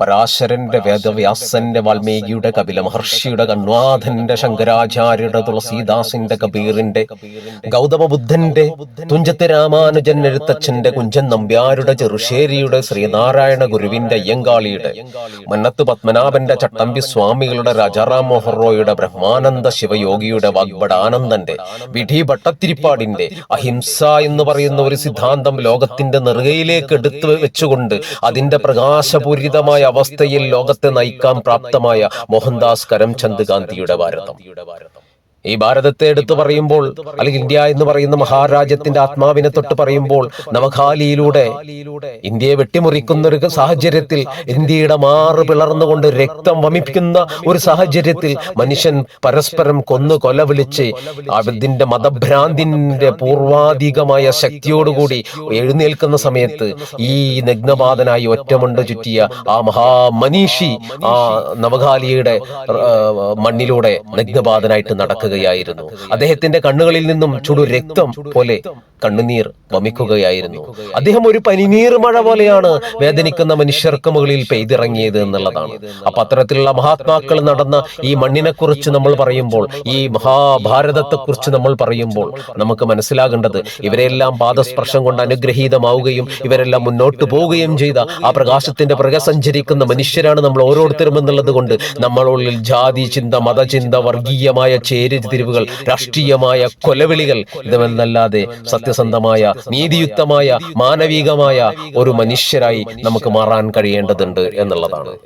പരാശരന്റെ വേദവ്യാസന്റെ വാൽമീകിയുടെ കപില മഹർഷിയുടെ കണ്വാഥന്റെ ശങ്കരാചാര്യയുടെ തുളസീദാസിന്റെ കബീറിന്റെ ഗൗതമ ബുദ്ധന്റെ തുഞ്ചത്ത് രാമാനുജൻ എഴുത്തച്ഛന്റെ കുഞ്ചൻ നമ്പ്യാരുടെ ചെറുശ്ശേരിയുടെ ശ്രീനാരായണ ഗുരുവിന്റെ അയ്യങ്കാളിയുടെ മന്നത്ത് പത്മനാഭന്റെ ചട്ടമ്പി സ്വാമികളുടെ രാജാറാം മോഹൻ റോയുടെ ബ്രഹ്മാനന്ദ ശിവയോഗിയുടെ വാഗ്ബടാനന്ദന്റെ വിധി ഭട്ടത്തിരിപ്പാടിന്റെ അഹിംസ എന്ന് പറയുന്ന ഒരു സിദ്ധാന്തം ലോകത്തിന്റെ നെറുകയിലേക്ക് എടുത്തു വെച്ചുകൊണ്ട് അതിന്റെ പ്രകാശപൂരിതമായ അവസ്ഥയിൽ ലോകത്തെ നയിക്കാൻ പ്രാപ്തമായ മോഹൻദാസ് കരംചന്ദ് ഗാന്ധിയുടെ ഭാരതം. ഈ ഭാരതത്തെ എടുത്തു പറയുമ്പോൾ അല്ലെങ്കിൽ ഇന്ത്യ എന്ന് പറയുന്ന മഹാരാജ്യത്തിന്റെ ആത്മാവിനെ തൊട്ട് പറയുമ്പോൾ നവഖാലിയിലൂടെ ഇന്ത്യയെ വെട്ടിമുറിക്കുന്ന ഒരു സാഹചര്യത്തിൽ ഇന്ത്യയുടെ മാറ് പിളർന്നുകൊണ്ട് രക്തം വമിപ്പിക്കുന്ന ഒരു സാഹചര്യത്തിൽ മനുഷ്യൻ പരസ്പരം കൊന്നു കൊല വിളിച്ച് അതിന്റെ മതഭ്രാന്തിന്റെ പൂർവാധികമായ ശക്തിയോടുകൂടി എഴുന്നേൽക്കുന്ന സമയത്ത് ഈ നഗ്നപാതനായി ഒറ്റമുണ്ട് ചുറ്റിയ ആ മഹാമനീഷി ആ നവഖാലിയുടെ മണ്ണിലൂടെ നഗ്നപാതനായിട്ട് നടക്കുകയായിരുന്നു അദ്ദേഹത്തിന്റെ കണ്ണുകളിൽ നിന്നും ചുടു രക്തം പോലെ കണ്ണുനീർ വമിക്കുകയായിരുന്നു. അദ്ദേഹം ഒരു പനിനീർ മഴ പോലെയാണ് വേദനിക്കുന്ന മനുഷ്യർക്ക് മുകളിൽ പെയ്തിറങ്ങിയത് എന്നുള്ളതാണ്. അപ്പൊ അത്തരത്തിലുള്ള മഹാത്മാക്കൾ നടന്ന ഈ മണ്ണിനെക്കുറിച്ച് നമ്മൾ പറയുമ്പോൾ ഈ മഹാഭാരതത്തെക്കുറിച്ച് നമ്മൾ പറയുമ്പോൾ നമുക്ക് മനസ്സിലാകേണ്ടത് ഇവരെല്ലാം പാദസ്പർശം കൊണ്ട് അനുഗ്രഹീതമാവുകയും ഇവരെല്ലാം മുന്നോട്ട് പോവുകയും ചെയ്ത ആ പ്രകാശത്തിന്റെ പുറകെ സഞ്ചരിക്കുന്ന മനുഷ്യരാണ് നമ്മൾ ഓരോരുത്തരും എന്നുള്ളത് കൊണ്ട് നമ്മളുള്ളിൽ ജാതി ചിന്ത മതചിന്ത വർഗീയമായ ചേരിതിരിവുകൾ രാഷ്ട്രീയമായ കൊലവിളികൾ ഇതുമെന്നല്ലാതെ സത്യസന്ധമായ നീതിയുക്തമായ മാനവികമായ ഒരു മനുഷ്യരായി നമുക്ക് മാറാൻ കഴിയേണ്ടതുണ്ട് എന്നുള്ളതാണ്.